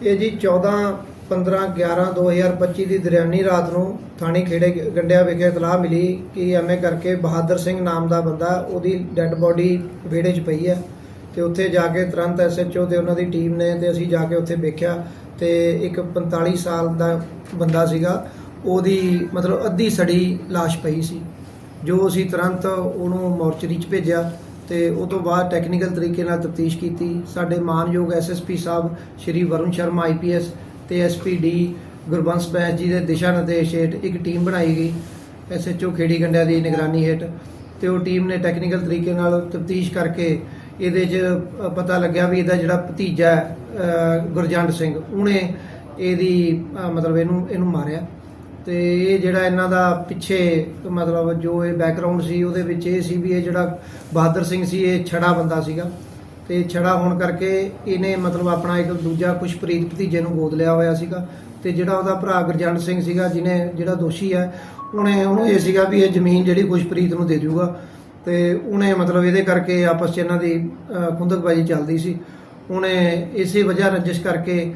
ਇਹ ਜੀ 14 15 11 2025 ਦੀ ਦਰਿਆਨੀ ਰਾਤ ਨੂੰ ਥਾਣੀ ਖੇੜੇ ਗੰਡਿਆ ਵਿਖੇ ਇਤਲਾਹ ਮਿਲੀ ਕਿ ਐਵੇਂ ਕਰਕੇ ਬਹਾਦਰ ਸਿੰਘ ਨਾਮ ਦਾ ਬੰਦਾ ਉਹਦੀ ਡੈੱਡ ਬੋਡੀ ਵਿਹੜੇ 'ਚ ਪਈ ਹੈ ਤੇ ਉੱਥੇ ਜਾ ਕੇ ਤੁਰੰਤ ਐਸਐਚਓ ਤੇ ਉਹਨਾਂ ਦੀ ਟੀਮ ਨੇ ਤੇ ਅਸੀਂ ਜਾ ਕੇ ਉੱਥੇ ਵੇਖਿਆ ਤੇ ਇੱਕ 45 ਸਾਲ ਦਾ ਬੰਦਾ ਸੀਗਾ, ਉਹਦੀ ਮਤਲਬ ਅੱਧੀ ਸੜੀ ਲਾਸ਼ ਪਈ ਸੀ, ਜੋ ਅਸੀਂ ਤੁਰੰਤ ਉਹਨੂੰ ਮੋਰਚਰੀ 'ਚ ਭੇਜਿਆ ਤੇ ਉਹ ਤੋਂ ਬਾਅਦ ਟੈਕਨੀਕਲ ਤਰੀਕੇ ਨਾਲ ਤਫਤੀਸ਼ ਕੀਤੀ। ਸਾਡੇ ਮਾਨਯੋਗ ਐਸਐਸਪੀ ਸਾਹਿਬ ਸ਼੍ਰੀ ਵਰੁਣ ਸ਼ਰਮਾ ਆਈਪੀਐਸ ਤੇ ਐਸਪੀਡੀ ਗੁਰਬੰਸ ਬੈਂਸ ਜੀ ਦੇ ਦਿਸ਼ਾ ਨਿਰਦੇਸ਼ ਹੇਠ ਇੱਕ ਟੀਮ ਬਣਾਈ ਗਈ। ਐਸਐਚਓ ਖੇੜੀ ਗੰਡਿਆ ਦੀ ਨਿਗਰਾਨੀ ਹੇਠ ਤੇ ਉਹ ਟੀਮ ਨੇ ਟੈਕਨੀਕਲ ਤਰੀਕੇ ਨਾਲ ਤਫਤੀਸ਼ ਕਰਕੇ ਇਹਦੇ 'ਚ ਪਤਾ ਲੱਗਿਆ ਵੀ ਇਹਦਾ ਜਿਹੜਾ ਭਤੀਜਾ ਹੈ, ਗੁਰਜੰਟ ਸਿੰਘ ਉਹਨੇ ਇਹਦੀ ਮਤਲਬ ਇਹਨੂੰ ਇਹਨੂੰ ਮਾਰਿਆ। ਤੇ ਇਹ ਜਿਹੜਾ ਇਹਨਾਂ ਦਾ ਪਿੱਛੇ ਮਤਲਬ ਜੋ ਇਹ ਬੈਕਗ੍ਰਾਉਂਡ ਸੀ, ਉਹਦੇ ਵਿੱਚ ਇਹ ਸੀ ਵੀ ਇਹ ਜਿਹੜਾ ਬਹਾਦਰ ਸਿੰਘ ਸੀ, ਇਹ ਛੜਾ ਬੰਦਾ ਸੀਗਾ। ਤੇ ਛੜਾ ਹੋਣ ਕਰਕੇ ਇਹਨੇ ਮਤਲਬ ਆਪਣਾ ਇੱਕ ਦੂਜਾ ਖੁਸ਼ਪ੍ਰੀਤ ਭਤੀਜੇ ਨੂੰ ਗੋਦ ਲਿਆ ਹੋਇਆ ਸੀਗਾ। ਤੇ ਜਿਹੜਾ ਉਹਦਾ ਭਰਾ ਗੁਰਜੰਟ ਸਿੰਘ ਸੀਗਾ, ਜਿਹਨੇ ਜਿਹੜਾ ਦੋਸ਼ੀ ਹੈ, ਉਹਨੇ ਉਹਨੂੰ ਇਹ ਸੀਗਾ ਵੀ ਇਹ ਜ਼ਮੀਨ ਜਿਹੜੀ ਖੁਸ਼ਪ੍ਰੀਤ ਨੂੰ ਦੇ ਦੂਗਾ ਤੇ ਉਹਨੇ ਮਤਲਬ ਇਹਦੇ ਕਰਕੇ ਆਪਸ 'ਚ ਇਹਨਾਂ ਦੀ ਖੁੰਦਕਬਾਜ਼ੀ ਚੱਲਦੀ ਸੀ। ਉਹਨੇ ਇਸੇ ਵਜ੍ਹਾ ਰੰਜਿਸ਼ ਕਰਕੇ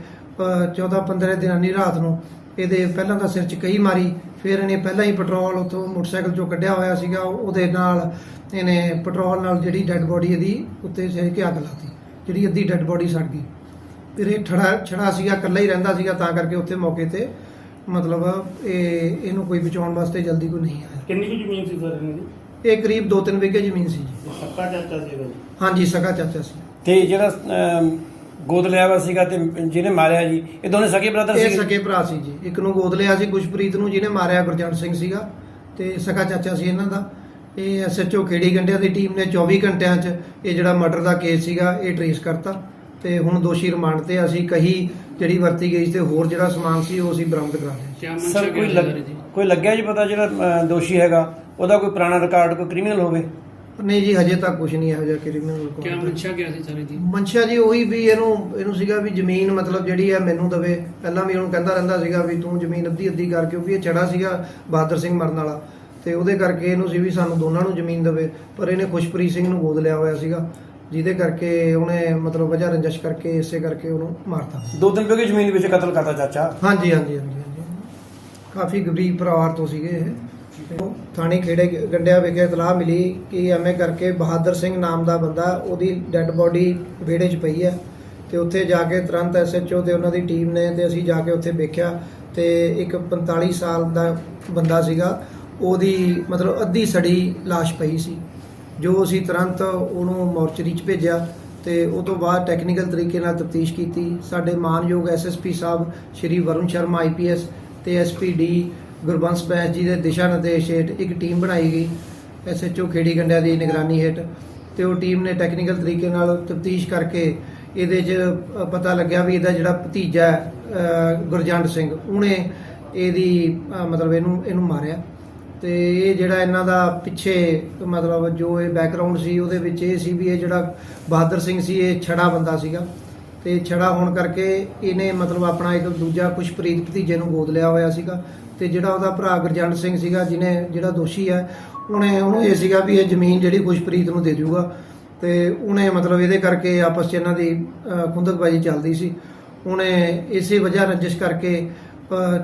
14 15 ਦਿਨਾਂ ਦੀ ਰਾਤ ਨੂੰ ਇਹਦੇ ਪਹਿਲਾਂ ਤਾਂ ਸਿਰ 'ਚ ਕਈ ਮਾਰੀ ਫਿਰ ਇਹਨੇ ਪਹਿਲਾਂ ਹੀ ਪੈਟਰੋਲ ਉੱਥੋਂ ਮੋਟਰਸਾਈਕਲ 'ਚੋਂ ਕੱਢਿਆ ਹੋਇਆ ਸੀਗਾ ਉਹਦੇ ਨਾਲ ਇਹਨੇ ਪੈਟਰੋਲ ਨਾਲ ਜਿਹੜੀ ਡੈੱਡ ਬੋਡੀ ਇਹਦੀ ਉੱਤੇ ਸਹਿ ਕੇ ਅੱਗ ਲਾਤੀ ਜਿਹੜੀ ਅੱਧੀ ਡੈੱਡ ਬੋਡੀ ਸੜ ਗਈ। ਫਿਰ ਇਹ ਛੜਾ ਛੜਾ ਸੀਗਾ ਇਕੱਲਾ ਹੀ ਰਹਿੰਦਾ ਸੀਗਾ ਤਾਂ ਕਰਕੇ ਉੱਥੇ ਮੌਕੇ ਤੇ ਮਤਲਬ ਇਹ ਇਹਨੂੰ ਕੋਈ ਬਚਾਉਣ ਵਾਸਤੇ ਜਲਦੀ ਕੋਈ ਨਹੀਂ ਆਇਆ। ਕਿੰਨੀ ਕੁ ਜ਼ਮੀਨ ਸੀ ਸਰ ਇਹਨਾਂ ਦੀ ਇਹ ਕਰੀਬ 2-3 ਵਿਗੇ ਜ਼ਮੀਨ ਸੀ ਜੀ। ਸੱਕਾ ਚਾਚਾ ਸੀ ਇਹਦਾ। ਜੀ ਹਾਂਜੀ ਸਗਾ ਚਾਚਾ ਸੀ। ਤੇ ਜਿਹੜਾ ਅਮ, ਗੋਦ ਲਿਆ ਵਾ ਸੀਗਾ ਤੇ ਜਿਹਨੇ ਮਾਰਿਆ ਜੀ ਇਹ ਦੋਨੇ ਸਕੇ ਬ੍ਰਦਰ ਇਹ ਸੀ ਸਕੇ ਭਰਾ ਸੀ ਜੀ। ਇੱਕ ਨੂੰ ਗੋਦ ਲਿਆ ਸੀ ਖੁਸ਼ਪ੍ਰੀਤ ਨੂੰ ਜਿਹਨੇ ਮਾਰਿਆ ਗੁਰਜੰਟ ਸਿੰਘ ਸੀਗਾ ਤੇ ਸਗਾ ਚਾਚਾ ਸੀ ਇਹਨਾਂ ਦਾ। ਇਹ ਐਸਐਚਓ ਖੇੜੀ ਗੰਡਿਆਂ ਦੀ ਟੀਮ ਨੇ 24 ਘੰਟਿਆਂ 'ਚ ਇਹ ਜਿਹੜਾ ਮਰਡਰ ਦਾ ਕੇਸ ਸੀਗਾ ਇਹ ਟਰੇਸ ਕਰਤਾ ਤੇ ਹੁਣ ਦੋਸ਼ੀ ਰਿਮਾਂਡ ਤੇ ਅਸੀਂ ਕਹੀ ਜਿਹੜੀ ਵਰਤੀ ਗਈ ਸੀ ਤੇ ਹੋਰ ਜਿਹੜਾ ਸਮਾਨ ਸੀ ਉਹ ਅਸੀਂ ਬਰਾਮਦ ਕਰਾ ਲਿਆ ਸਰ ਕੋਈ ਲੱਗ- ਕੋਈ ਲੱਗਿਆ ਜੀ ਪਤਾ ਜਿਹੜਾ ਅ, ਦੋਸ਼ੀ ਹੈਗਾ? ਉਹਦਾ ਕੋਈ ਪੁਰਾਣਾ ਰਿਕਾਰਡ ਕੋਈ ਕ੍ਰਿਮੀਨਲ ਹੋਵੇ? ਨਹੀਂ ਜੀ ਹਜੇ ਤੱਕ ਕੁਝ ਨਹੀਂ ਇਹੋ ਜਿਹਾ ਕ੍ਰਿਮੀਨਲ ਕਿਆ ਮੰਸ਼ਾ ਕਿਆ ਸੀ ਸਾਰੇ ਦੀ ਮਨਸ਼ਾ ਜੀ ਉਹੀ ਵੀ ਇਹਨੂੰ ਇਹਨੂੰ ਸੀਗਾ ਵੀ ਜ਼ਮੀਨ ਮਤਲਬ ਜਿਹੜੀ ਹੈ ਮੈਨੂੰ ਦਵੇ। ਪਹਿਲਾਂ ਵੀ ਉਹਨੂੰ ਕਹਿੰਦਾ ਰਹਿੰਦਾ ਸੀਗਾ ਵੀ ਤੂੰ ਜ਼ਮੀਨ ਅੱਧੀ ਅੱਧੀ ਕਰ ਕਿਉਂਕਿ ਇਹ ਛੜਾ ਸੀਗਾ ਬਹਾਦਰ ਸਿੰਘ ਮਰਨ ਵਾਲਾ। ਤੇ ਉਹਦੇ ਕਰਕੇ ਇਹਨੂੰ ਸੀ ਵੀ ਸਾਨੂੰ ਦੋਨਾਂ ਨੂੰ ਜ਼ਮੀਨ ਦਵੇ ਪਰ ਇਹਨੇ ਖੁਸ਼ਪ੍ਰੀਤ ਸਿੰਘ ਨੂੰ ਗੋਦ ਲਿਆ ਹੋਇਆ ਸੀਗਾ ਜਿਹਦੇ ਕਰਕੇ ਉਹਨੇ ਮਤਲਬ ਵਜ੍ਹਾ ਰੰਜਸ਼ ਕਰਕੇ ਇਸੇ ਕਰਕੇ ਉਹਨੂੰ ਮਾਰਤਾ। ਦੋ ਦਿਨ ਪਹਿਲੇ ਜ਼ਮੀਨ ਵਿੱਚ ਕਤਲ ਕਰਤਾ ਚਾਚਾ। ਹਾਂਜੀ ਹਾਂਜੀ ਹਾਂਜੀ ਹਾਂਜੀ। ਕਾਫੀ ਗਰੀਬ ਪਰਿਵਾਰ ਤੋਂ ਸੀਗੇ ਇਹ। ਥਾਣੇ ਖੇੜੇ ਗੰਡਿਆ ਵਿਖੇ ਇਤਲਾਹ ਮਿਲੀ ਕਿ ਐਵੇਂ ਕਰਕੇ ਬਹਾਦਰ ਸਿੰਘ ਨਾਮ ਦਾ ਬੰਦਾ ਉਹਦੀ ਡੈੱਡ ਬੋਡੀ ਵਿਹੜੇ 'ਚ ਪਈ ਹੈ ਤੇ ਉੱਥੇ ਜਾ ਕੇ ਤੁਰੰਤ ਐਸਐਚਓ ਤੇ ਉਹਨਾਂ ਦੀ ਟੀਮ ਨੇ ਤੇ ਅਸੀਂ ਜਾ ਕੇ ਉੱਥੇ ਵੇਖਿਆ ਤੇ ਇੱਕ 45 ਸਾਲ ਦਾ ਬੰਦਾ ਸੀਗਾ, ਉਹਦੀ ਮਤਲਬ ਅੱਧੀ ਸੜੀ ਲਾਸ਼ ਪਈ ਸੀ, ਜੋ ਅਸੀਂ ਤੁਰੰਤ ਉਹਨੂੰ ਮੋਰਚਰੀ 'ਚ ਭੇਜਿਆ ਤੇ ਉਹ ਤੋਂ ਬਾਅਦ ਟੈਕਨੀਕਲ ਤਰੀਕੇ ਨਾਲ ਤਫਤੀਸ਼ ਕੀਤੀ। ਸਾਡੇ ਮਾਨਯੋਗ ਐਸਐਸਪੀ ਸਾਹਿਬ ਸ਼੍ਰੀ ਵਰੁਣ ਸ਼ਰਮਾ ਆਈਪੀਐਸ ਤੇ ਐਸਪੀਡੀ ਗੁਰਬੰਸ ਬੈਂਸ ਜੀ ਦੇ ਦਿਸ਼ਾ ਨਿਰਦੇਸ਼ ਹੇਠ ਇੱਕ ਟੀਮ ਬਣਾਈ ਗਈ ਐਸਐਚਓ ਖੇੜੀ ਗੰਡਿਆ ਦੀ ਨਿਗਰਾਨੀ ਹੇਠ। ਤੇ ਉਹ ਟੀਮ ਨੇ ਟੈਕਨੀਕਲ ਤਰੀਕੇ ਨਾਲ ਤਫਤੀਸ਼ ਕਰਕੇ ਇਹਦੇ 'ਚ ਪਤਾ ਲੱਗਿਆ ਵੀ ਇਹਦਾ ਜਿਹੜਾ ਭਤੀਜਾ ਹੈ, ਗੁਰਜੰਟ ਸਿੰਘ ਉਹਨੇ ਇਹਦੀ ਮਤਲਬ ਇਹਨੂੰ ਇਹਨੂੰ ਮਾਰਿਆ। ਤੇ ਇਹ ਜਿਹੜਾ ਇਹਨਾਂ ਦਾ ਪਿੱਛੇ ਮਤਲਬ ਜੋ ਇਹ ਬੈਕਗ੍ਰਾਉਂਡ ਸੀ ਉਹਦੇ ਵਿੱਚ ਇਹ ਸੀ ਵੀ ਇਹ ਜਿਹੜਾ ਬਹਾਦਰ ਸਿੰਘ ਸੀ ਇਹ ਛੜਾ ਬੰਦਾ ਸੀਗਾ। ਤੇ ਛੜਾ ਹੋਣ ਕਰਕੇ ਇਹਨੇ ਮਤਲਬ ਆਪਣਾ ਇੱਕ ਦੂਜਾ ਖੁਸ਼ਪ੍ਰੀਤ ਭਤੀਜੇ ਨੂੰ ਗੋਦ ਲਿਆ ਹੋਇਆ ਸੀਗਾ ਤੇ ਜਿਹੜਾ ਉਹਦਾ ਭਰਾ ਗੁਰਜੰਟ ਸਿੰਘ ਸੀਗਾ ਜਿਹਨੇ ਜਿਹੜਾ ਦੋਸ਼ੀ ਹੈ ਉਹਨੇ ਉਹਨੂੰ ਇਹ ਸੀਗਾ ਵੀ ਇਹ ਜ਼ਮੀਨ ਜਿਹੜੀ ਖੁਸ਼ਪ੍ਰੀਤ ਨੂੰ ਦੇ ਦੂਗਾ ਤੇ ਉਹਨੇ ਮਤਲਬ ਇਹਦੇ ਕਰਕੇ ਆਪਸ 'ਚ ਇਹਨਾਂ ਦੀ ਅ, ਖੁੰਦਕਬਾਜ਼ੀ ਚੱਲਦੀ ਸੀ। ਉਹਨੇ ਇਸੇ ਵਜ੍ਹਾ ਰੰਜਿਸ਼ ਕਰਕੇ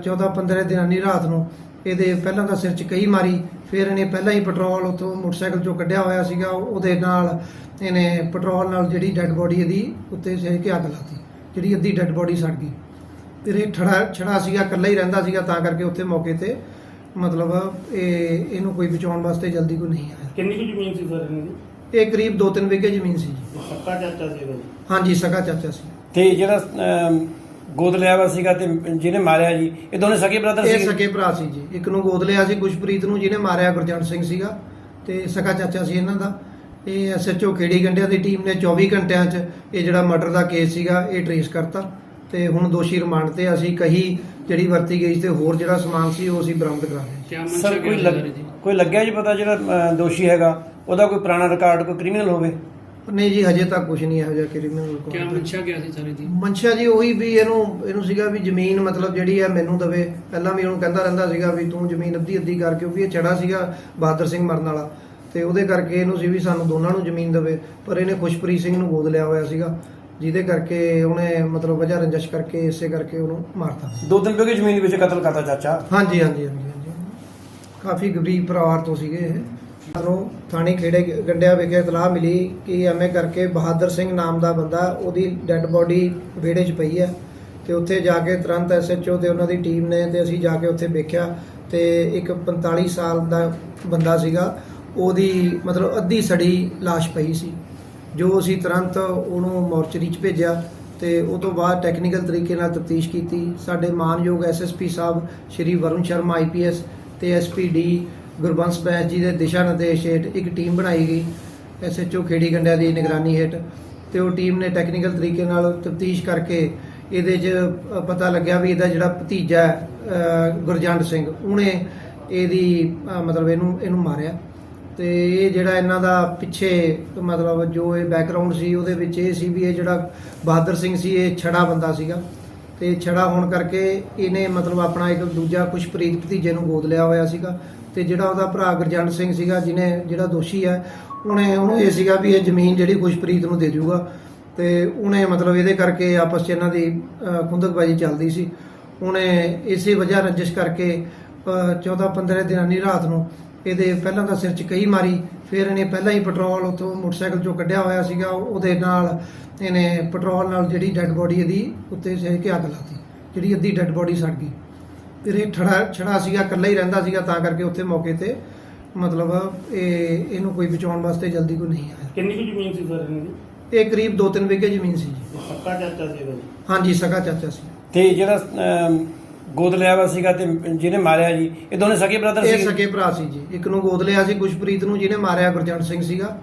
14 15 ਦਿਨਾਂ ਦੀ ਰਾਤ ਨੂੰ ਇਹਦੇ ਪਹਿਲਾਂ ਤਾਂ ਸਿਰ 'ਚ ਕਈ ਮਾਰੀ ਫਿਰ ਇਹਨੇ ਪਹਿਲਾਂ ਹੀ ਪੈਟਰੋਲ ਉੱਥੋਂ ਮੋਟਰਸਾਈਕਲ 'ਚੋਂ ਕੱਢਿਆ ਹੋਇਆ ਸੀਗਾ ਉਹਦੇ ਨਾਲ ਇਹਨੇ ਪੈਟਰੋਲ ਨਾਲ ਜਿਹੜੀ ਡੈੱਡ ਬੋਡੀ ਇਹਦੀ ਉੱਤੇ ਸਹਿ ਕੇ ਅੱਗ ਲਾਤੀ ਜਿਹੜੀ ਅੱਧੀ ਡੈੱਡ ਬੋਡੀ ਸੜ ਗਈ। ਫਿਰ ਇਹ ਛੜਾ ਛੜਾ ਸੀਗਾ ਇਕੱਲਾ ਹੀ ਰਹਿੰਦਾ ਸੀਗਾ ਤਾਂ ਕਰਕੇ ਉੱਥੇ ਮੌਕੇ ਤੇ ਮਤਲਬ ਇਹ ਇਹਨੂੰ ਕੋਈ ਬਚਾਉਣ ਵਾਸਤੇ ਜਲਦੀ ਕੋਈ ਨਹੀਂ ਆਇਆ। ਕਿੰਨੀ ਕੁ ਜ਼ਮੀਨ ਸੀ ਸਰ ਇਹਨਾਂ ਦੀ ਇਹ ਕਰੀਬ 2-3 ਵਿਗੇ ਜ਼ਮੀਨ ਸੀ ਜੀ। ਸੱਕਾ ਚਾਚਾ ਸੀ ਇਹਦਾ। ਜੀ ਹਾਂਜੀ ਸਗਾ ਚਾਚਾ ਸੀ। ਤੇ ਜਿਹੜਾ ਅਮ, ਗੋਦ ਲਿਆ ਵਾ ਸੀਗਾ ਤੇ ਜਿਹਨੇ ਮਾਰਿਆ ਜੀ ਇਹ ਦੋਨੇ ਸਕੇ ਬ੍ਰਦਰ ਇਹ ਸੀ ਸਕੇ ਭਰਾ ਸੀ ਜੀ। ਇੱਕ ਨੂੰ ਗੋਦ ਲਿਆ ਸੀ ਖੁਸ਼ਪ੍ਰੀਤ ਨੂੰ ਜਿਹਨੇ ਮਾਰਿਆ ਗੁਰਜੰਟ ਸਿੰਘ ਸੀਗਾ ਤੇ ਸਗਾ ਚਾਚਾ ਸੀ ਇਹਨਾਂ ਦਾ। ਇਹ ਐਸਐਚਓ ਖੇੜੀ ਗੰਡਿਆਂ ਦੀ ਟੀਮ ਨੇ 24 ਘੰਟਿਆਂ 'ਚ ਇਹ ਜਿਹੜਾ ਮਰਡਰ ਦਾ ਕੇਸ ਸੀਗਾ ਇਹ ਟਰੇਸ ਕਰਤਾ। ਤੇ ਹੁਣ ਦੋਸ਼ੀ ਰਿਮਾਂਡ ਤੇ ਅਸੀਂ ਕਹੀ ਜਿਹੜੀ ਵਰਤੀ ਗਈ ਸੀ ਤੇ ਹੋਰ ਜਿਹੜਾ ਸਮਾਨ ਸੀ ਉਹ ਅਸੀਂ ਬਰਾਮਦ ਕਰਾ ਲਿਆ ਸਰ ਕੋਈ ਲੱਗ- ਕੋਈ ਲੱਗਿਆ ਜੀ ਪਤਾ ਜਿਹੜਾ ਅ, ਦੋਸ਼ੀ ਹੈਗਾ? ਉਹਦਾ ਕੋਈ ਪੁਰਾਣਾ ਰਿਕਾਰਡ ਕੋਈ ਕ੍ਰਿਮੀਨਲ ਹੋਵੇ? ਨਹੀਂ ਜੀ ਹਜੇ ਤੱਕ ਕੁਝ ਨਹੀਂ ਇਹੋ ਜਿਹਾ ਕ੍ਰਿਮੀਨਲ ਕਿਆ ਮੰਸ਼ਾ ਕਿਆ ਸੀ ਸਾਰੇ ਦੀ ਮਨਸ਼ਾ ਜੀ ਉਹੀ ਵੀ ਇਹਨੂੰ ਇਹਨੂੰ ਸੀਗਾ ਵੀ ਜ਼ਮੀਨ ਮਤਲਬ ਜਿਹੜੀ ਹੈ ਮੈਨੂੰ ਦਵੇ। ਪਹਿਲਾਂ ਵੀ ਉਹਨੂੰ ਕਹਿੰਦਾ ਰਹਿੰਦਾ ਸੀਗਾ ਵੀ ਤੂੰ ਜ਼ਮੀਨ ਅੱਧੀ ਅੱਧੀ ਕਰ ਕਿਉਂਕਿ ਇਹ ਛੜਾ ਸੀਗਾ ਬਹਾਦਰ ਸਿੰਘ ਮਰਨ ਵਾਲਾ। ਤੇ ਉਹਦੇ ਕਰਕੇ ਇਹਨੂੰ ਸੀ ਵੀ ਸਾਨੂੰ ਦੋਨਾਂ ਨੂੰ ਜ਼ਮੀਨ ਦਵੇ। ਪਰ ਇਹਨੇ ਖੁਸ਼ਪ੍ਰੀਤ ਸਿੰਘ ਨੂੰ ਗੋਦ ਲਿਆ ਹੋਇਆ ਸੀਗਾ ਜਿਹਦੇ ਕਰਕੇ ਉਹਨੇ ਮਤਲਬ ਵਜ੍ਹਾ ਰੰਜਿਸ਼ ਕਰਕੇ ਇਸੇ ਕਰਕੇ ਉਹਨੂੰ ਮਾਰਤਾ। ਦੋ ਦਿਨ ਪਹਿਲੇ ਜ਼ਮੀਨ ਵਿੱਚ ਕਤਲ ਕਰਤਾ ਚਾਚਾ। ਹਾਂਜੀ ਹਾਂਜੀ ਹਾਂਜੀ ਹਾਂਜੀ। ਕਾਫੀ ਗਰੀਬ ਪਰਿਵਾਰ ਤੋਂ ਸੀਗੇ ਇਹ। ਸਾਨੂੰ ਥਾਣੇ ਖੇੜੇ ਗੰਡਿਆ ਵਿਖੇ ਇਤਲਾਹ ਮਿਲੀ ਕਿ ਐਵੇਂ ਕਰਕੇ ਬਹਾਦਰ ਸਿੰਘ ਨਾਮ ਦਾ ਬੰਦਾ ਉਹਦੀ ਡੈੱਡ ਬੋਡੀ ਵਿਹੜੇ 'ਚ ਪਈ ਹੈ ਤੇ ਉੱਥੇ ਜਾ ਕੇ ਤੁਰੰਤ ਐਸਐਚਓ ਤੇ ਉਹਨਾਂ ਦੀ ਟੀਮ ਨੇ ਤੇ ਅਸੀਂ ਜਾ ਕੇ ਉੱਥੇ ਵੇਖਿਆ ਤੇ ਇੱਕ 45 ਸਾਲ ਦਾ ਬੰਦਾ ਸੀਗਾ, ਉਹਦੀ ਮਤਲਬ ਅੱਧੀ ਸੜੀ ਲਾਸ਼ ਪਈ ਸੀ, ਜੋ ਅਸੀਂ ਤੁਰੰਤ ਉਹਨੂੰ ਮੋਰਚਰੀ 'ਚ ਭੇਜਿਆ ਤੇ ਉਹ ਤੋਂ ਬਾਅਦ ਟੈਕਨੀਕਲ ਤਰੀਕੇ ਨਾਲ ਤਫਤੀਸ਼ ਕੀਤੀ। ਸਾਡੇ ਮਾਨਯੋਗ ਐਸਐਸਪੀ ਸਾਹਿਬ ਸ਼੍ਰੀ ਵਰੁਣ ਸ਼ਰਮਾ ਆਈਪੀਐਸ ਤੇ ਐਸਪੀਡੀ ਗੁਰਬੰਸ ਬੈਂਸ ਜੀ ਦੇ ਦਿਸ਼ਾ ਨਿਰਦੇਸ਼ ਹੇਠ ਇੱਕ ਟੀਮ ਬਣਾਈ ਗਈ ਐਸਐਚਓ ਖੇੜੀ ਗੰਡਿਆ ਦੀ ਨਿਗਰਾਨੀ ਹੇਠ। ਤੇ ਉਹ ਟੀਮ ਨੇ ਟੈਕਨੀਕਲ ਤਰੀਕੇ ਨਾਲ ਤਫਤੀਸ਼ ਕਰਕੇ ਇਹਦੇ 'ਚ ਪਤਾ ਲੱਗਿਆ ਵੀ ਇਹਦਾ ਜਿਹੜਾ ਭਤੀਜਾ ਹੈ, ਗੁਰਜੰਟ ਸਿੰਘ ਉਹਨੇ ਇਹਦੀ ਮਤਲਬ ਇਹਨੂੰ ਇਹਨੂੰ ਮਾਰਿਆ। ਤੇ ਇਹ ਜਿਹੜਾ ਇਹਨਾਂ ਦਾ ਪਿੱਛੇ ਮਤਲਬ ਜੋ ਇਹ ਬੈਕਗ੍ਰਾਉਂਡ ਸੀ ਉਹਦੇ ਵਿੱਚ ਇਹ ਸੀ ਵੀ ਇਹ ਜਿਹੜਾ ਬਹਾਦਰ ਸਿੰਘ ਸੀ ਇਹ ਛੜਾ ਬੰਦਾ ਸੀਗਾ। ਤੇ ਛੜਾ ਹੋਣ ਕਰਕੇ ਇਹਨੇ ਮਤਲਬ ਆਪਣਾ ਇੱਕ ਦੂਜਾ ਖੁਸ਼ਪ੍ਰੀਤ ਭਤੀਜੇ ਨੂੰ ਗੋਦ ਲਿਆ ਹੋਇਆ ਸੀਗਾ। ਤੇ ਜਿਹੜਾ ਉਹਦਾ ਭਰਾ ਗੁਰਜੰਟ ਸਿੰਘ ਸੀਗਾ, ਜਿਹਨੇ ਜਿਹੜਾ ਦੋਸ਼ੀ ਹੈ, ਉਹਨੇ, ਉਹਨੂੰ ਇਹ ਸੀਗਾ ਵੀ ਇਹ ਜ਼ਮੀਨ ਜਿਹੜੀ ਖੁਸ਼ਪ੍ਰੀਤ ਨੂੰ ਦੇ ਜਾਊਗਾ ਤੇ ਉਹਨੇ ਮਤਲਬ ਇਹਦੇ ਕਰਕੇ ਆਪਸ 'ਚ ਇਹਨਾਂ ਦੀ ਖੁੰਦਕਬਾਜ਼ੀ ਚੱਲਦੀ ਸੀ। ਉਹਨੇ ਇਸੇ ਵਜ੍ਹਾ ਰੰਜਿਸ਼ ਕਰਕੇ 14 15 ਦਿਨਾਂ ਦੀ ਰਾਤ ਨੂੰ ਇਹਦੇ ਪਹਿਲਾਂ ਤਾਂ ਸਿਰ 'ਚ ਕਈ ਮਾਰੀ, ਫਿਰ ਇਹਨੇ ਪਹਿਲਾਂ ਹੀ ਪੈਟਰੋਲ ਉੱਥੋਂ ਮੋਟਰਸਾਈਕਲ 'ਚੋਂ ਕੱਢਿਆ ਹੋਇਆ ਸੀਗਾ। ਉਹਦੇ ਨਾਲ ਇਹਨੇ ਪੈਟਰੋਲ ਨਾਲ ਜਿਹੜੀ ਡੈੱਡ ਬੋਡੀ ਇਹਦੀ ਉੱਤੇ ਸਹਿ ਕੇ ਅੱਗ ਲਾਤੀ, ਜਿਹੜੀ ਅੱਧੀ ਡੈੱਡ ਬੋਡੀ ਸੜ ਗਈ। ਫਿਰ ਇਹ ਛੜਾ ਛੜਾ ਸੀਗਾ ਇਕੱਲਾ ਹੀ ਰਹਿੰਦਾ ਸੀਗਾ ਤਾਂ ਕਰਕੇ ਉੱਥੇ ਮੌਕੇ ਤੇ ਮਤਲਬ ਇਹ ਇਹਨੂੰ ਕੋਈ ਬਚਾਉਣ ਵਾਸਤੇ ਜਲਦੀ ਕੋਈ ਨਹੀਂ ਆਇਆ। ਕਿੰਨੀ ਕੁ ਜ਼ਮੀਨ ਸੀ ਸਰ ਇਹਨਾਂ ਦੀ ਇਹ ਕਰੀਬ 2-3 ਵਿਗੇ ਜ਼ਮੀਨ ਸੀ ਜੀ। ਪੱਕਾ ਚਾਚਾ ਸੀਗਾ ਜੀ? ਹਾਂਜੀ ਸਗਾ ਚਾਚਾ ਸੀ। ਤੇ ਜਿਹੜਾ ਅਮ, ਗੋਦ ਲਿਆ ਵਾ ਸੀਗਾ ਤੇ ਜਿਹਨੇ ਮਾਰਿਆ ਜੀ ਇਹ ਦੋਨੇ ਸਕੇ ਬ੍ਰਦਰ ਇਹ ਸੀ ਸਕੇ ਭਰਾ ਸੀ ਜੀ। ਇੱਕ ਨੂੰ ਗੋਦ ਲਿਆ ਸੀ ਗੁਸ਼ਪ੍ਰੀਤ ਨੂੰ ਜਿਹਨੇ ਮਾਰਿਆ ਗੁਰਜੰਟ ਸਿੰਘ ਸੀਗਾ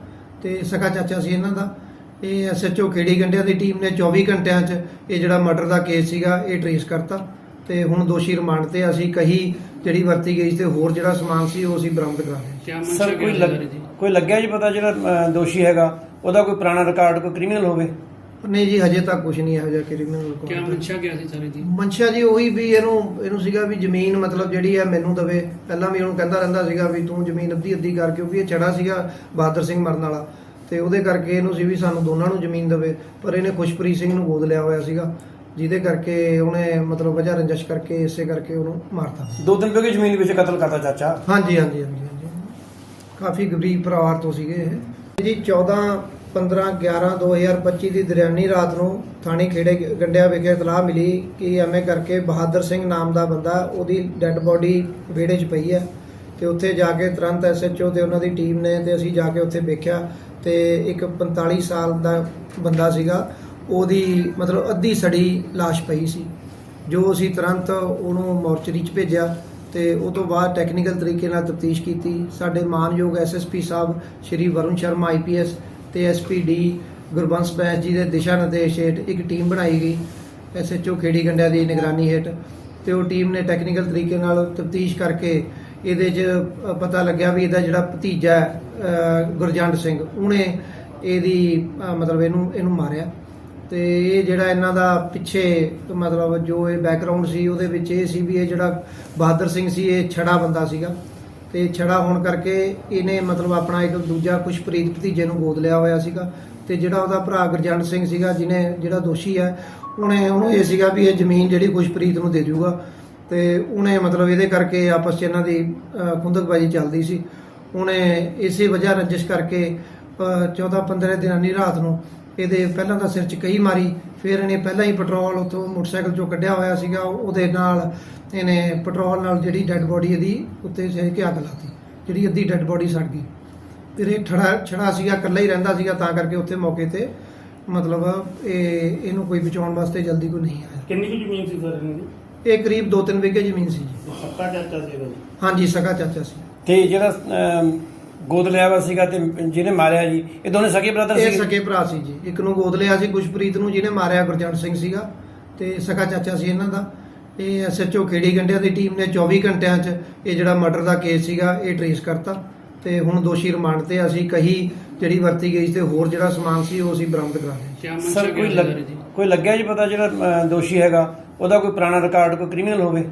ਤੇ ਸਗਾ ਚਾਚਾ ਸੀ ਇਹਨਾਂ ਦਾ। ਇਹ ਐਸਐਚਓ ਖੇੜੀ ਗੰਡਿਆਂ ਦੀ ਟੀਮ ਨੇ 24 ਘੰਟਿਆਂ 'ਚ ਇਹ ਜਿਹੜਾ ਮਰਡਰ ਦਾ ਕੇਸ ਸੀਗਾ ਇਹ ਟ੍ਰੇਸ ਕਰਤਾ। ਤੇ ਹੁਣ ਦੋਸ਼ੀ ਰਿਮਾਂਡ ਤੇ ਅਸੀਂ ਕਹੀ ਜਿਹੜੀ ਵਰਤੀ ਗਈ ਤੇ ਹੋਰ ਜਿਹੜਾ ਸਮਾਨ ਸੀ ਉਹ ਅਸੀਂ ਬਰਾਮਦ ਕਰਾ ਸਰ ਕੋਈ ਲੱਗ- ਕੋਈ ਲੱਗਿਆ ਜੀ ਪਤਾ ਜਿਹੜਾ ਦੋਸ਼ੀ ਹੈਗਾ? ਉਹਦਾ ਕੋਈ ਪੁਰਾਣਾ ਰਿਕਾਰਡ ਕੋਈ ਕ੍ਰਿਮੀਨਲ ਹੋਵੇ? ਨਹੀਂ ਜੀ ਹਜੇ ਤੱਕ ਕੁਝ ਨਹੀਂ ਇਹੋ ਜਿਹਾ ਕ੍ਰਿਮੀਨਲ ਕਿਆ ਮਨਸ਼ਾ ਕਿਆ ਸੀ ਸਾਰੇ ਦੀ ਮਨਸ਼ਾ ਜੀ ਉਹੀ ਵੀ ਇਹਨੂੰ ਇਹਨੂੰ ਸੀਗਾ ਵੀ ਜ਼ਮੀਨ ਮਤਲਬ ਜਿਹੜੀ ਹੈ ਮੈਨੂੰ ਦਵੇ। ਪਹਿਲਾਂ ਵੀ ਉਹਨੂੰ ਕਹਿੰਦਾ ਰਹਿੰਦਾ ਸੀਗਾ ਵੀ ਤੂੰ ਜ਼ਮੀਨ ਅੱਧੀ ਅੱਧੀ ਕਰ ਕਿਉਂਕਿ ਇਹ ਚੜਾ ਸੀਗਾ ਬਹਾਦਰ ਸਿੰਘ ਮਰਨ ਵਾਲਾ। ਤੇ ਉਹਦੇ ਕਰਕੇ ਇਹਨੂੰ ਸੀ ਵੀ ਸਾਨੂੰ ਦੋਨਾਂ ਨੂੰ ਜ਼ਮੀਨ ਦਵੇ ਪਰ ਇਹਨੇ ਖੁਸ਼ਪ੍ਰੀਤ ਸਿੰਘ ਨੂੰ ਗੋਦ ਲਿਆ ਹੋਇਆ ਸੀਗਾ। ਜਿਹਦੇ ਕਰਕੇ ਉਹਨੇ ਮਤਲਬ ਵਜ੍ਹਾ ਰੰਜਿਸ਼ ਕਰਕੇ ਇਸੇ ਕਰਕੇ ਉਹਨੂੰ ਮਾਰਤਾ। ਦੋ ਦਿਨ ਪਹਿਲੇ ਜ਼ਮੀਨ ਵਿੱਚ ਕਤਲ ਕਰਤਾ ਚਾਚਾ? ਹਾਂਜੀ ਹਾਂਜੀ ਹਾਂਜੀ ਹਾਂਜੀ। ਕਾਫੀ ਗਰੀਬ ਪਰਿਵਾਰ ਤੋਂ ਸੀਗੇ ਇਹ। ਜੀ 14 15 11 2025 ਦੀ ਦਰਿਆਨੀ ਰਾਤ ਨੂੰ ਥਾਣੇ ਖੇੜੇ ਗੰਡਿਆ ਵਿਖੇ ਇਤਲਾਹ ਮਿਲੀ ਕਿ ਐਵੇਂ ਕਰਕੇ ਬਹਾਦਰ ਸਿੰਘ ਨਾਮ ਦਾ ਬੰਦਾ ਉਹਦੀ ਡੈੱਡ ਬੋਡੀ ਵਿਹੜੇ 'ਚ ਪਈ ਹੈ ਤੇ ਉੱਥੇ ਜਾ ਕੇ ਤੁਰੰਤ ਐਸਐਚਓ ਤੇ ਉਹਨਾਂ ਦੀ ਟੀਮ ਨੇ ਤੇ ਅਸੀਂ ਜਾ ਕੇ ਉੱਥੇ ਵੇਖਿਆ ਤੇ ਇੱਕ 45 ਸਾਲ ਦਾ ਬੰਦਾ ਸੀਗਾ। ਉਹਦੀ ਮਤਲਬ ਅੱਧੀ ਸੜੀ ਲਾਸ਼ ਪਈ ਸੀ ਜੋ ਅਸੀਂ ਤੁਰੰਤ ਉਹਨੂੰ ਮੋਰਚਰੀ 'ਚ ਭੇਜਿਆ ਤੇ ਉਹ ਤੋਂ ਬਾਅਦ ਟੈਕਨੀਕਲ ਤਰੀਕੇ ਨਾਲ ਤਫਤੀਸ਼ ਕੀਤੀ। ਸਾਡੇ ਮਾਨਯੋਗ ਐਸਐਸਪੀ ਸਾਹਿਬ ਸ਼੍ਰੀ ਵਰੁਣ ਸ਼ਰਮਾ ਆਈਪੀਐਸ ਤੇ ਐਸਪੀਡੀ ਗੁਰਬੰਸ ਬੈਂਸ ਜੀ ਦੇ ਦਿਸ਼ਾ ਨਿਰਦੇਸ਼ ਹੇਠ ਇੱਕ ਟੀਮ ਬਣਾਈ ਗਈ ਐਸਐਚਓ ਖੇੜੀ ਗੰਡਿਆ ਦੀ ਨਿਗਰਾਨੀ ਹੇਠ ਤੇ ਉਹ ਟੀਮ ਨੇ ਟੈਕਨੀਕਲ ਤਰੀਕੇ ਨਾਲ ਤਫਤੀਸ਼ ਕਰਕੇ ਇਹਦੇ 'ਚ ਪਤਾ ਲੱਗਿਆ ਵੀ ਇਹਦਾ ਜਿਹੜਾ ਭਤੀਜਾ ਹੈ, ਗੁਰਜੰਟ ਸਿੰਘ ਉਹਨੇ ਇਹਦੀ ਮਤਲਬ ਇਹਨੂੰ ਇਹਨੂੰ ਮਾਰਿਆ। ਤੇ ਇਹ ਜਿਹੜਾ ਇਹਨਾਂ ਦਾ ਪਿੱਛੇ ਮਤਲਬ ਜੋ ਇਹ ਬੈਕਗ੍ਰਾਉਂਡ ਸੀ ਉਹਦੇ ਵਿੱਚ ਇਹ ਸੀ ਵੀ ਇਹ ਜਿਹੜਾ ਬਹਾਦਰ ਸਿੰਘ ਸੀ ਇਹ ਛੜਾ ਬੰਦਾ ਸੀਗਾ। ਤੇ ਛੜਾ ਹੋਣ ਕਰਕੇ ਇਹਨੇ ਮਤਲਬ ਆਪਣਾ ਇੱਕ ਦੂਜਾ ਖੁਸ਼ਪ੍ਰੀਤ ਭਤੀਜੇ ਨੂੰ ਗੋਦ ਲਿਆ ਹੋਇਆ ਸੀਗਾ। ਤੇ ਜਿਹੜਾ ਉਹਦਾ ਭਰਾ ਗੁਰਜੰਟ ਸਿੰਘ ਸੀਗਾ ਜਿਹਨੇ ਜਿਹੜਾ ਦੋਸ਼ੀ ਹੈ ਉਹਨੇ ਉਹਨੂੰ ਇਹ ਸੀਗਾ ਵੀ ਇਹ ਜ਼ਮੀਨ ਜਿਹੜੀ ਖੁਸ਼ਪ੍ਰੀਤ ਨੂੰ ਦੇ ਜਾਊਗਾ ਤੇ ਉਹਨੇ ਮਤਲਬ ਇਹਦੇ ਕਰਕੇ ਆਪਸ 'ਚ ਇਹਨਾਂ ਦੀ ਅ, ਖੁੰਦਕਬਾਜ਼ੀ ਚੱਲਦੀ ਸੀ। ਉਹਨੇ ਇਸੇ ਵਜ੍ਹਾ ਰੰਜਿਸ਼ ਕਰਕੇ 14 15 ਦਿਨਾਂ ਦੀ ਰਾਤ ਨੂੰ ਇਹਦੇ ਪਹਿਲਾਂ ਤਾਂ ਸਿਰ 'ਚ ਕਈ ਮਾਰੀ ਫਿਰ ਇਹਨੇ ਪਹਿਲਾਂ ਹੀ ਪੈਟਰੋਲ ਉੱਥੋਂ ਮੋਟਰਸਾਈਕਲ 'ਚੋਂ ਕੱਢਿਆ ਹੋਇਆ ਸੀਗਾ ਉਹਦੇ ਨਾਲ ਇਹਨੇ ਪੈਟਰੋਲ ਨਾਲ ਜਿਹੜੀ ਡੈੱਡ ਬੋਡੀ ਇਹਦੀ ਉੱਤੇ ਸਹਿ ਕੇ ਅੱਗ ਲਾਤੀ ਜਿਹੜੀ ਅੱਧੀ ਡੈੱਡ ਬੋਡੀ ਸੜ ਗਈ। ਫਿਰ ਇਹ ਛੜਾ ਛੜਾ ਸੀਗਾ ਇਕੱਲਾ ਹੀ ਰਹਿੰਦਾ ਸੀਗਾ ਤਾਂ ਕਰਕੇ ਉੱਥੇ ਮੌਕੇ ਤੇ ਮਤਲਬ ਇਹ ਇਹਨੂੰ ਕੋਈ ਬਚਾਉਣ ਵਾਸਤੇ ਜਲਦੀ ਕੋਈ ਨਹੀਂ ਆਇਆ। ਕਿੰਨੀ ਕੁ ਜ਼ਮੀਨ ਸੀ ਸਰ ਇਹਨਾਂ ਦੀ ਇਹ ਕਰੀਬ 2-3 ਵਿਗੇ ਜ਼ਮੀਨ ਸੀ ਜੀ। ਪੱਕਾ ਚਾਚਾ ਜੀ ਹਾਂਜੀ ਸਗਾ ਚਾਚਾ ਸੀ। ਤੇ ਜਿਹੜਾ ਅਮ, ਗੋਦ ਲਿਆ ਵਾ ਸੀਗਾ ਤੇ ਜਿਹਨੇ ਮਾਰਿਆ ਜੀ ਇਹ ਦੋਨੇ ਸਕੇ ਬ੍ਰਦਰ ਇਹ ਸਕੇ ਭਰਾ ਸੀ ਜੀ। ਇੱਕ ਨੂੰ ਗੋਦ ਲਿਆ ਸੀ ਖੁਸ਼ਪ੍ਰੀਤ ਨੂੰ ਜਿਹਨੇ ਮਾਰਿਆ ਗੁਰਜੰਟ ਸਿੰਘ ਸੀਗਾ ਤੇ ਸਕਾ ਚਾਚਾ ਸੀ ਇਹਨਾਂ ਦਾ। ਇਹ ਐਸਐਚਓ ਖੇੜੀ ਗੰਡਿਆਂ ਦੀ ਟੀਮ ਨੇ 24 ਘੰਟਿਆਂ 'ਚ ਇਹ ਜਿਹੜਾ ਮਰਡਰ ਦਾ ਕੇਸ ਸੀਗਾ ਇਹ ਟ੍ਰੇਸ ਕਰਤਾ। ਤੇ ਹੁਣ ਦੋਸ਼ੀ ਰਿਮਾਂਡ ਤੇ ਅਸੀਂ ਕਹੀ ਜਿਹੜੀ ਵਰਤੀ ਗਈ ਸੀ ਤੇ ਹੋਰ ਜਿਹੜਾ ਸਮਾਨ ਸੀ ਉਹ ਅਸੀਂ ਬਰਾਮਦ ਕਰਾ ਲਿਆ ਸਰ ਕੋਈ ਲੱਗ- ਕੋਈ ਲੱਗਿਆ ਜੀ ਪਤਾ ਜਿਹੜਾ ਦੋਸ਼ੀ ਹੈਗਾ? ਉਹਦਾ ਕੋਈ ਪੁਰਾਣਾ ਰਿਕਾਰਡ ਕੋਈ ਕ੍ਰਿਮੀਨਲ ਹੋਵੇ?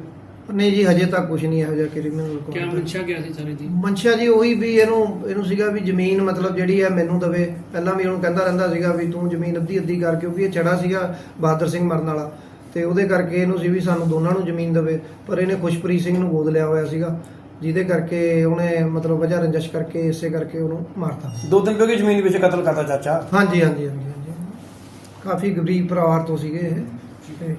ਨਹੀਂ ਜੀ ਹਜੇ ਤੱਕ ਕੁਝ ਨਹੀਂ ਇਹੋ ਜਿਹਾ ਕ੍ਰਿਮੀਨਲ ਕਿਆ ਮਨਸ਼ਾ ਕਿਆ ਸੀ ਸਾਰੇ ਦੀ ਮਨਸ਼ਾ ਜੀ ਉਹੀ ਵੀ ਇਹਨੂੰ ਇਹਨੂੰ ਸੀਗਾ ਵੀ ਜ਼ਮੀਨ ਮਤਲਬ ਜਿਹੜੀ ਹੈ ਮੈਨੂੰ ਦਵੇ। ਪਹਿਲਾਂ ਵੀ ਉਹਨੂੰ ਕਹਿੰਦਾ ਰਹਿੰਦਾ ਸੀਗਾ ਵੀ ਤੂੰ ਜ਼ਮੀਨ ਅੱਧੀ ਅੱਧੀ ਕਰ ਕਿਉਂਕਿ ਇਹ ਛੜਾ ਸੀਗਾ ਬਹਾਦਰ ਸਿੰਘ ਮਰਨ ਵਾਲਾ। ਤੇ ਉਹਦੇ ਕਰਕੇ ਇਹਨੂੰ ਸੀ ਵੀ ਸਾਨੂੰ ਦੋਨਾਂ ਨੂੰ ਜ਼ਮੀਨ ਦਵੇ ਪਰ ਇਹਨੇ ਖੁਸ਼ਪ੍ਰੀਤ ਸਿੰਘ ਨੂੰ ਗੋਦ ਲਿਆ ਹੋਇਆ ਸੀਗਾ ਜਿਹਦੇ ਕਰਕੇ ਉਹਨੇ ਮਤਲਬ ਵਜ੍ਹਾ ਰੰਜਸ਼ ਕਰਕੇ ਇਸੇ ਕਰਕੇ ਉਹਨੂੰ ਮਾਰਤਾ। ਦੋ ਦਿਨ ਪਹਿਲੇ ਜ਼ਮੀਨ ਵਿੱਚ ਕਤਲ ਕਰਤਾ ਚਾਚਾ। ਹਾਂਜੀ ਹਾਂਜੀ ਹਾਂਜੀ ਹਾਂਜੀ। ਕਾਫੀ ਗਰੀਬ ਪਰਿਵਾਰ ਤੋਂ ਸੀਗੇ ਇਹ। ਤੇ